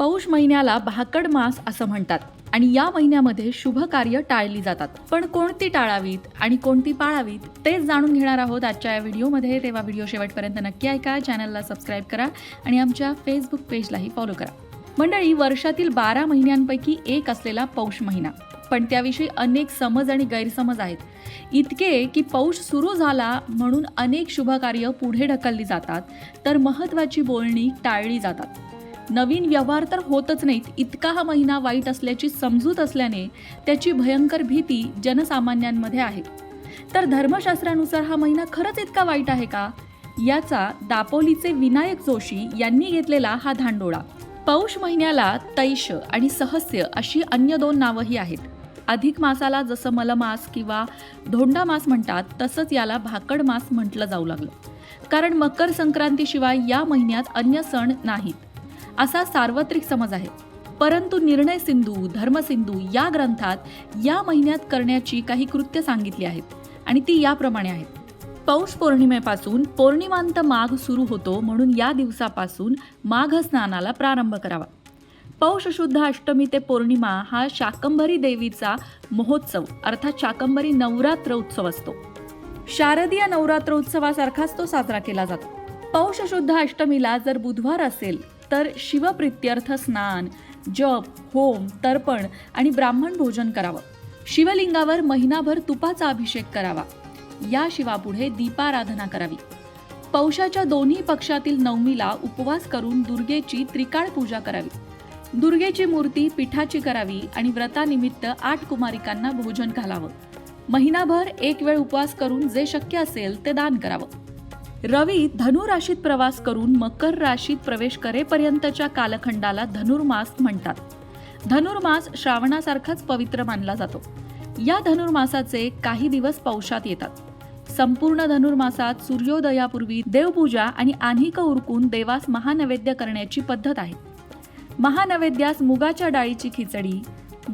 पौष महिन्याला भाकड मास असं म्हणतात आणि या महिन्यामध्ये शुभ कार्य टाळली जातात. पण कोणती टाळावीत आणि कोणती पाळावीत तेच जाणून घेणार आहोत आजच्या या व्हिडिओमध्ये. तेव्हा व्हिडिओ शेवटपर्यंत नक्की ऐका चॅनलला सबस्क्राईब करा आणि आमच्या फेसबुक पेजलाही फॉलो करा. मंडळी वर्षातील बारा महिन्यांपैकी एक असलेला पौष महिना. पण त्याविषयी अनेक समज आणि गैरसमज आहेत. इतके की पौष सुरू झाला म्हणून अनेक शुभकार्य पुढे ढकलली जातात तर महत्त्वाची बोलणी टाळली जातात. नवीन व्यवहार तर होतच नाहीत. इतका हा महिना वाईट असल्याची समजूत असल्याने त्याची भयंकर भीती जनसामान्यांमध्ये आहे. तर धर्मशास्त्रानुसार हा महिना खरंच इतका वाईट आहे का? याचा दापोलीचे विनायक जोशी यांनी घेतलेला हा धांडोळा. पौष महिन्याला तैश आणि सहस्य अशी अन्य दोन नावंही आहेत. अधिक मासाला जसं मलमास किंवा धोंडा मास म्हणतात तसंच याला भाकड मास म्हटलं जाऊ लागलं. कारण मकर संक्रांतीशिवाय या महिन्यात अन्य सण नाहीत. असा सार्वत्रिक समज आहे. परंतु निर्णय सिंधू धर्मसिंधू या ग्रंथात या महिन्यात करण्याची काही कृत्य सांगितली आहेत आणि ती याप्रमाणे आहेत. पौष पौर्णिमेपासून पौर्णिमांत माघ सुरू होतो म्हणून या दिवसापासून माघ स्नानाला प्रारंभ करावा. पौष शुद्ध अष्टमी ते पौर्णिमा हा शाकंभरी देवीचा महोत्सव अर्थात शाकंभरी नवरात्र उत्सव असतो. शारदीय नवरात्र उत्सवासारखाच तो साजरा केला जातो. पौष शुद्ध अष्टमीला जर बुधवार असेल तर शिवप्रित्यर्थ स्नान जप होम तर्पण आणि ब्राह्मण भोजन करावं. शिवलिंगावर महिनाभर तुपाचा अभिषेक करावा. या शिवापुढे दीपाराधना करावी. पौषाच्या दोन्ही पक्षातील नवमीला उपवास करून दुर्गेची त्रिकाळ पूजा करावी. दुर्गेची मूर्ती पिठाची करावी आणि व्रतानिमित्त आठ कुमारिकांना भोजन घालावं. महिनाभर एक वेळ उपवास करून जे शक्य असेल ते दान करावं. रवी धनु राशीत प्रवास करून मकर राशीत प्रवेश करेपर्यंतच्या कालखंडाला धनुर्मास म्हणतात. धनुर्मास श्रावणासारखाच पवित्र मानला जातो. या धनुर्मासाचे काही दिवस पौषात येतात. संपूर्ण धनुर्मासात सूर्योदयापूर्वी देवपूजा आणि आन्हिक उरकून देवास महानैवेद्य करण्याची पद्धत आहे. महानैवेद्यास मुगाच्या डाळीची खिचडी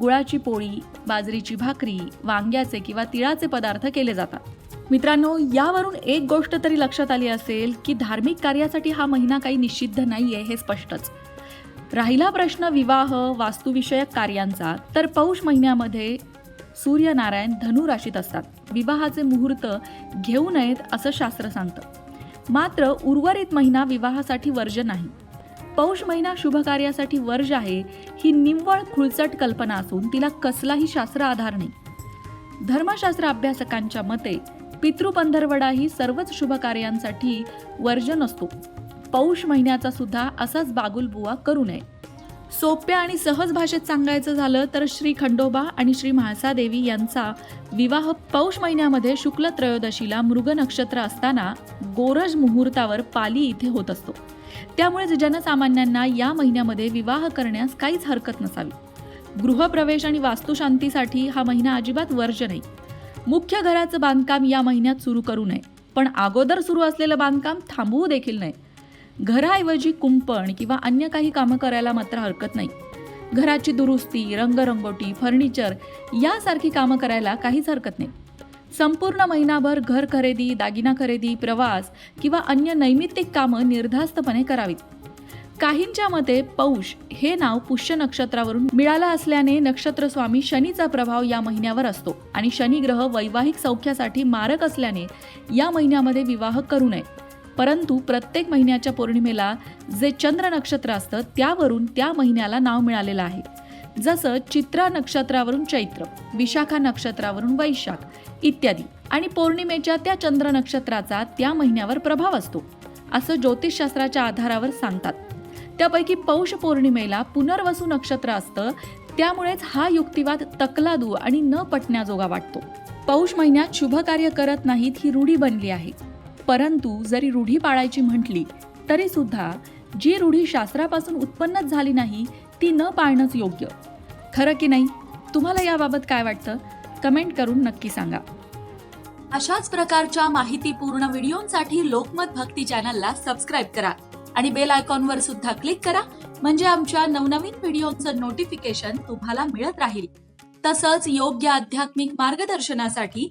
गुळाची पोळी बाजरीची भाकरी वांग्याचे किंवा तिळाचे पदार्थ केले जातात. मित्रांनो यावरून एक गोष्ट तरी लक्षात आली असेल की धार्मिक कार्यासाठी हा महिना काही निषिद्ध नाहीये हे स्पष्टच. राहिला प्रश्न विवाह वास्तुविषयक कार्यांचा तर पौष महिन्यामध्ये सूर्यनारायण धनु राशीत असतात. विवाहाचे मुहूर्त घेऊ नयेत असं शास्त्र सांगतं. मात्र उर्वरित महिना विवाहासाठी वर्ज नाही. पौष महिना शुभकार्यासाठी वर्ज आहे ही निव्वळ खुळचट कल्पना असून तिला कसलाही शास्त्र आधार नाही. धर्मशास्त्र अभ्यासकांच्या मते पितृपंधरवडा ही सर्वच शुभ कार्यांसाठी वर्जन असतो पौष महिन्याचा सुद्धा असाच बागुलबुवा करू नये. सोप्या आणि सहज भाषेत सांगायचं झालं तर श्री खंडोबा आणि श्री म्हाळसादेवी यांचा विवाह पौष महिन्यामध्ये शुक्ल त्रयोदशीला मृग नक्षत्र असताना गोरज मुहूर्तावर पाली इथे होत असतो. त्यामुळेच जनसामान्यांना या महिन्यामध्ये विवाह करण्यास काहीच हरकत नसावी. गृहप्रवेश आणि वास्तुशांतीसाठी हा महिना अजिबात वर्ज नाही. मुख्य घराचं बांधकाम या महिन्यात सुरू करू नये. पण अगोदर सुरू असलेलं बांधकाम थांबवू देखील नये. घराऐवजी कुंपण किंवा अन्य काही कामं करायला मात्र हरकत नाही. घराची दुरुस्ती रंगरंगोटी फर्निचर यासारखी कामं करायला काहीच हरकत नाही. संपूर्ण महिनाभर घर खरेदी दागिना खरेदी प्रवास किंवा अन्य नैमित्तिक कामं निर्धास्तपणे करावीत. काहींच्या मते पौष हे नाव पुष्य नक्षत्रावरून मिळालं असल्याने नक्षत्रस्वामी शनीचा प्रभाव या महिन्यावर असतो आणि शनी ग्रह वैवाहिक सौख्यासाठी मारक असल्याने या महिन्यामध्ये विवाह करू नये. परंतु प्रत्येक महिन्याच्या पौर्णिमेला जे चंद्र नक्षत्र असतं त्यावरून त्या महिन्याला नाव मिळालेलं आहे. जसं चित्रा नक्षत्रावरून चैत्र विशाखा नक्षत्रावरून वैशाख इत्यादी. आणि पौर्णिमेच्या त्या चंद्र नक्षत्राचा त्या महिन्यावर प्रभाव असतो. असं ज्योतिषशास्त्राच्या आधारावर सांगतात. त्यापैकी पौष पौर्णिमेला पुनर्वसू नक्षत्र असतं त्यामुळेच हा युक्तिवाद तकलादू आणि न पटण्याजोगा वाटतो. पौष महिन्यात शुभकार्य करत नाहीत ही रूढी बनली आहे. परंतु जरी रूढी पाळायची म्हटली तरी सुद्धा जी रूढी शास्त्रापासून उत्पन्नच झाली नाही ती न पाळणंच योग्य. खरं की नाही? तुम्हाला याबाबत काय वाटतं? कमेंट करून नक्की सांगा. अशाच प्रकारच्या माहितीपूर्ण व्हिडिओंसाठी लोकमत भक्ती चॅनलला सबस्क्राईब करा आणि बेल आयकॉनवर सुद्धा क्लिक करा म्हणजे आमच्या नवनवीन व्हिडिओचं नोटिफिकेशन तुम्हाला मिळत राहील. तसंच योग्य आध्यात्मिक मार्गदर्शनासाठी